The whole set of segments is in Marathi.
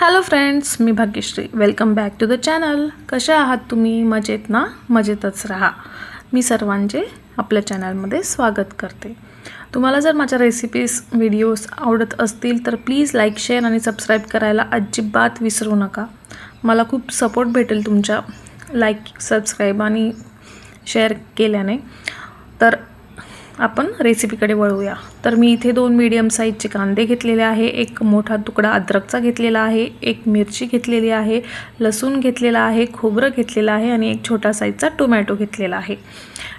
Hello friends me Bhagyashree. Welcome back to the channel कसे आहात तुम्ही? मजेत ना? मजेतच राहा. मी सर्वांचे आपल्या चॅनलमध्ये स्वागत करते. तुम्हाला जर माझ्या रेसिपीज व्हिडिओज आवडत असतील तर प्लीज लाईक शेअर आणि सबस्क्राईब करायला अजिबात विसरू नका. मला खूप सपोर्ट भेटेल तुमच्या लाईक सबस्क्राईब आणि शेअर केल्याने. तर आपण रेसिपीकडे वळूया. तर मी इथे दोन मीडियम साईजचे कांदे घेतलेले आहे. एक मोठा तुकडा अद्रकचा घेतलेला आहे. एक मिरची घेतलेली आहे. लसूण घेतलेला आहे. खोबरं घेतलेलं आहे. आणि एक छोटा साईजचा टोमॅटो घेतलेला आहे.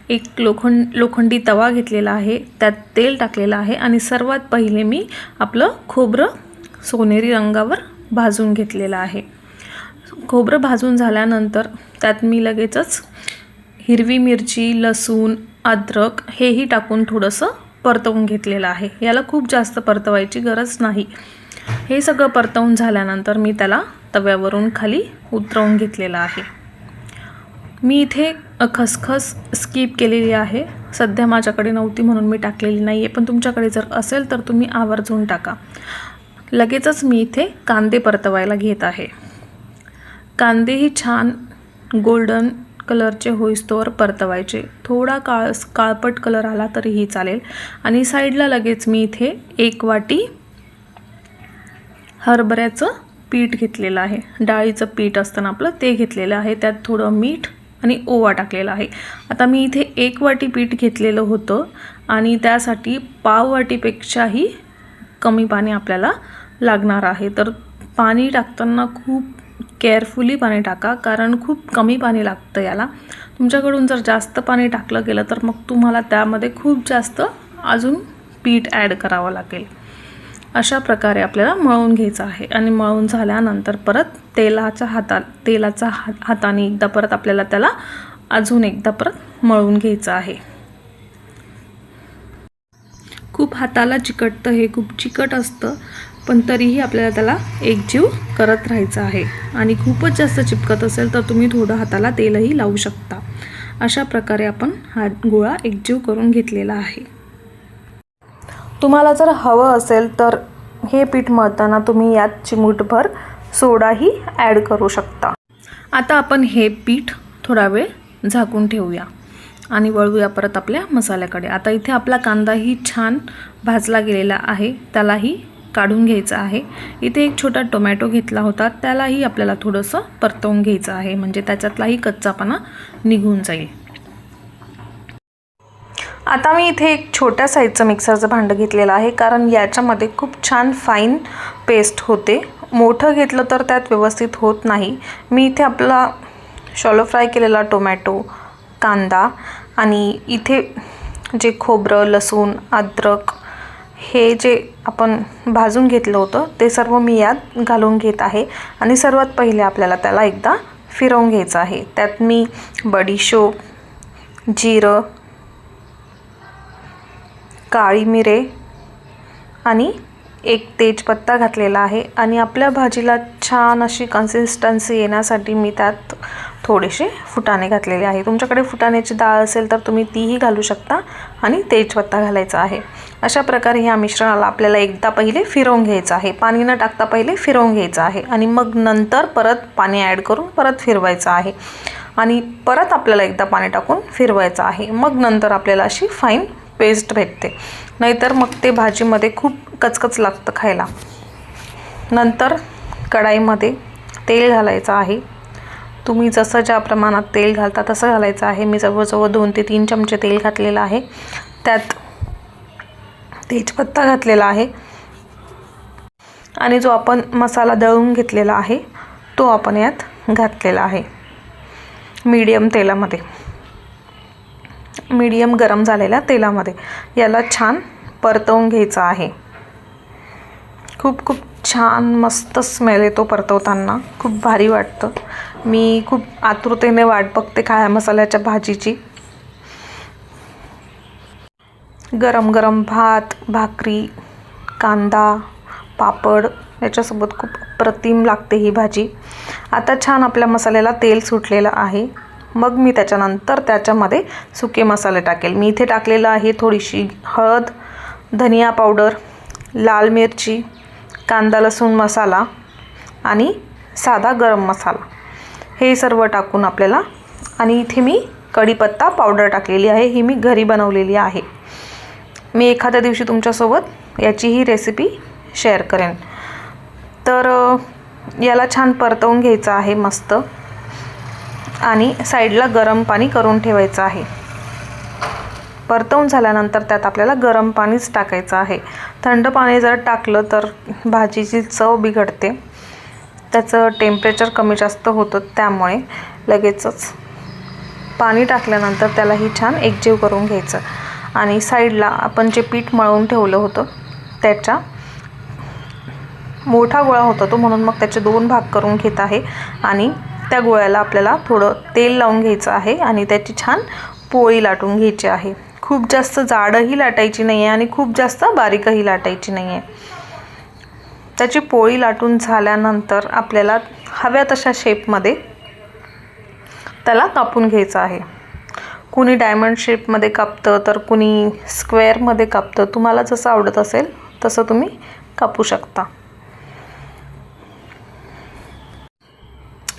एक लोखंड लोखंडी तवा घेतलेला आहे. त्यात तेल टाकलेलं आहे. आणि सर्वात पहिले मी आपलं खोबरं सोनेरी रंगावर भाजून घेतलेलं आहे. खोबरं भाजून झाल्यानंतर त्यात मी लगेचच हिरवी मिरची लसूण अद्रक हेही टाकून थोडंसं परतवून घेतलेलं आहे. याला खूप जास्त परतवायची गरज नाही. हे सगळं परतवून झाल्यानंतर मी त्याला तव्यावरून खाली उतरवून घेतलेलं आहे. मी इथे खसखस स्किप केलेली आहे. सध्या माझ्याकडे नव्हती म्हणून मी टाकलेली नाही आहे पण तुमच्याकडे जर असेल तर तुम्ही आवर्जून टाका. लगेचच मी इथे कांदे परतवायला घेत आहे. कांदेही छान गोल्डन कलरचे होईस्तोवर परतवायचे. थोडा काळ काळपट कलर आला तरीही चालेल. आणि साईडला लगेच मी इथे एक वाटी हरभऱ्याचं पीठ घेतलेलं आहे. डाळीचं पीठ असतं ना आपलं ते घेतलेलं आहे. त्यात थोडं मीठ आणि ओवा टाकलेला आहे. आता मी इथे एक वाटी पीठ घेतलेलं होतं आणि त्यासाठी पाव वाटीपेक्षाही कमी पाणी आपल्याला लागणार आहे. तर पाणी टाकताना खूप केअरफुली पाणी टाका कारण खूप कमी पाणी लागतं याला. तुमच्याकडून जर जास्त पाणी टाकलं गेलं तर मग तुम्हाला त्यामध्ये खूप जास्त अजून पीठ ॲड करावं लागेल. अशा प्रकारे आपल्याला मळून घ्यायचं आहे. आणि मळून झाल्यानंतर परत तेलाच्या हाता तेलाचा हात हाताने एकदा परत आपल्याला त्याला अजून एकदा परत मळून घ्यायचं आहे. खूप हाताला चिकटतं हे खूप चिकट असतं. पण तरीही आपल्याला त्याला एकजीव करत राहायचं आहे. आणि खूपच जास्त चिपकत असेल तर तुम्ही थोडं हाताला तेलही लावू शकता. अशा प्रकारे आपण हा गोळा एकजीव करून घेतलेला आहे. तुम्हाला जर हवं असेल तर हे पीठ मळताना तुम्ही यात चिमूटभर सोडाही ॲड करू शकता. आता आपण हे पीठ थोडा वेळ झाकून ठेवूया. आणि वळूया परत आपल्या मसाल्याकडे. आता इथे आपला कांदाही छान भाजला गेलेला आहे. त्यालाही काढून घ्यायचं आहे. इथे एक छोटा टोमॅटो घेतला होता. त्यालाही आपल्याला थोडंसं परतवून घ्यायचं आहे. म्हणजे त्याच्यातलाही कच्चापणा निघून जाईल. आता मी इथे एक छोट्या साईजचं मिक्सरचं भांडं घेतलेलं आहे. कारण याच्यामध्ये खूप छान फाईन पेस्ट होते. मोठं घेतलं तर त्यात व्यवस्थित होत नाही. मी इथे आपला शॉलो फ्राय केलेला टोमॅटो कांदा आणि इथे जे खोबरं लसूण अद्रक हे जे आपण भाजून घेतलं होतं ते सर्व मी यात घालून घेत आहे. आणि सर्वात पहिले आपल्याला त्याला एकदा फिरवून घ्यायचं आहे. त्यात मी बडीशोप जिरं काळी मिरे आणि एक तेजपत्ता घातलेला आहे. आणि आपल्या भाजीला छान अशी कन्सिस्टन्सी येण्यासाठी मी त्यात थोडेसे फुटाणे घातलेले आहे. तुमच्याकडे फुटाण्याची डाळ असेल तर तुम्ही तीही घालू शकता आणि तेजपत्ता घालायचा आहे. अशा प्रकारे ह्या मिश्रणाला आपल्याला एकदा पहिले फिरवून घ्यायचं आहे. पाणी न टाकता पहिले फिरवून घ्यायचं आहे आणि मग नंतर परत पाणी ॲड करून परत फिरवायचं आहे. आणि परत आपल्याला एकदा पाणी टाकून फिरवायचं आहे. मग नंतर आपल्याला अशी फाईन पेस्ट भेटते. नाहीतर मग ते भाजीमध्ये खूप कचकच लागतं खायला. नंतर कढाईमध्ये तेल घालायचं आहे. तुम्ही जसं ज्या प्रमाणात तेल घालता तसं घालायचं आहे. मी जवळजवळ दोन ते तीन चमचे तेल घातलेलं आहे. त्यात तेजपत्ता घातलेला आहे. आणि जो आपण मसाला दळून घेतलेला आहे तो आपण यात घातलेला आहे. मीडियम तेलामध्ये. मीडियम गरम झालेल्या तेलामध्ये. याला छान परतवून घ्यायचं आहे. खूप खूप छान मस्त स्मेल येतो परतवताना. खूप भारी वाटतं. मी खूप आतुरतेने वाट बघते काळ्या मसाल्याच्या भाजीची. गरम गरम भात भाकरी कांदा पापड याच्यासोबत खूप प्रतिम लागते ही भाजी. आता छान आपल्या मसाल्याला तेल सुटलेलं आहे. मग मी त्याच्यानंतर त्याच्यामध्ये सुके मसाले टाकेल. मी इथे टाकलेलं आहे थोडीशी हळद धनिया पावडर लाल मिरची कांदा लसूण मसाला आणि साधा गरम मसाला. हे सर्व टाकून आपल्याला आणि इथे मी कढीपत्ता पावडर टाकलेली आहे. ही मी घरी बनवलेली आहे. मी एखाद्या दिवशी तुमच्यासोबत याची ही रेसिपी शेअर करेन. तर याला छान परतवून घ्यायचं आहे मस्त. आणि साईडला गरम पाणी करून ठेवायचं आहे. परतवून झाल्यानंतर त्यात आपल्याला गरम पाणीच टाकायचं आहे. थंड पाणी जर टाकलं तर भाजीची चव बिघडते. त्याचं टेम्परेचर कमी जास्त होतं त्यामुळे लगेचच पाणी टाकल्यानंतर त्यालाही छान एकजीव करून घ्यायचं. आणि साईडला आपण जे पीठ मळून ठेवलं होतं त्याच्या मोठा गोळा होता तो म्हणून मग त्याचे दोन भाग करून घेत आहे. आणि त्या गोळ्याला आपल्याला थोडं तेल लावून घ्यायचं आहे आणि त्याची छान पोळी लाटून घ्यायची आहे. खूप जास्त जाडंही लाटायची नाही आहे आणि खूप जास्त बारीकही लाटायची नाही आहे त्याची पोळी लाटून झाल्यानंतर आपल्याला हव्या तशा शेपमध्ये त्याला कापून घ्यायचं आहे. कुणी डायमंड शेपमध्ये कापतं तर कुणी स्क्वेअरमध्ये कापतं. तुम्हाला जसं आवडत असेल तसं तुम्ही कापू शकता.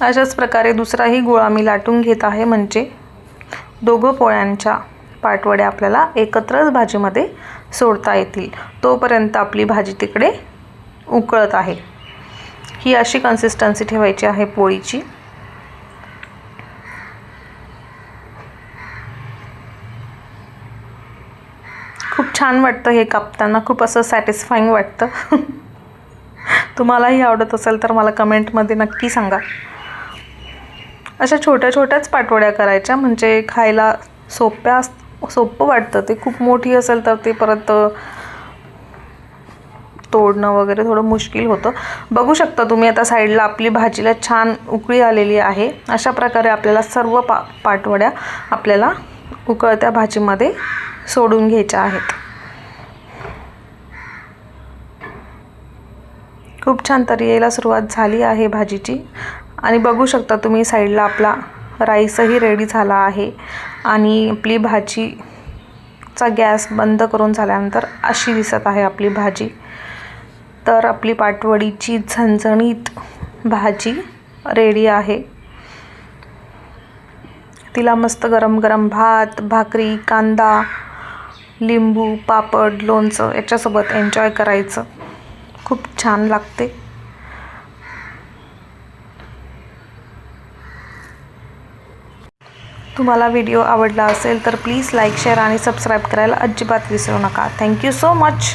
अशाच प्रकारे दुसराही गोळा मी लाटून घेत आहे म्हणजे दोघं पोळ्यांच्या पाटवड्या आपल्याला एकत्रच भाजीमध्ये सोडता येतील. तोपर्यंत आपली भाजी तिकडे उकळत आहे. ही अशी कन्सिस्टन्सी ठेवायची आहे पोळीची. खूप छान वाटतं हे कापताना. खूप असं सॅटिस्फाईंग वाटतं. तुम्हालाही आवडत असेल तर मला कमेंटमध्ये नक्की सांगा. अशा छोट्या छोट्याच पाटवड्या करायच्या. म्हणजे खायला सोप्या सोपं वाटतं. ते खूप मोठी असेल तर ते परत तोडणं वगैरे थोडं मुश्किल होतं. बघू शकता तुम्ही आता साईडला आपली भाजीला छान उकळी आलेली आहे. अशा प्रकारे आपल्याला सर्व पा पाटवड्या आपल्याला उकळत्या भाजीमध्ये सोडून घ्यायच्या आहेत. खूप छान तरी यायला सुरुवात झाली आहे भाजीची. आणि बघू शकता तुम्ही साईडला आपला राईसही रेडी झाला आहे. आणि आपली भाजीचा गॅस बंद करून झाल्यानंतर अशी दिसत आहे आपली भाजी. तर आपली पाटवडीची झणझणीत भाजी रेडी आहे. तिला मस्त गरम गरम भात भाकरी कांदा लिंबू पापड लोणचं याच्यासोबत एन्जॉय करायचं. खूप छान लागते. तुम्हाला व्हिडिओ आवडला असेल तर प्लीज लाईक शेअर आणि सबस्क्राईब करायला अजिबात विसरू नका. Thank you so much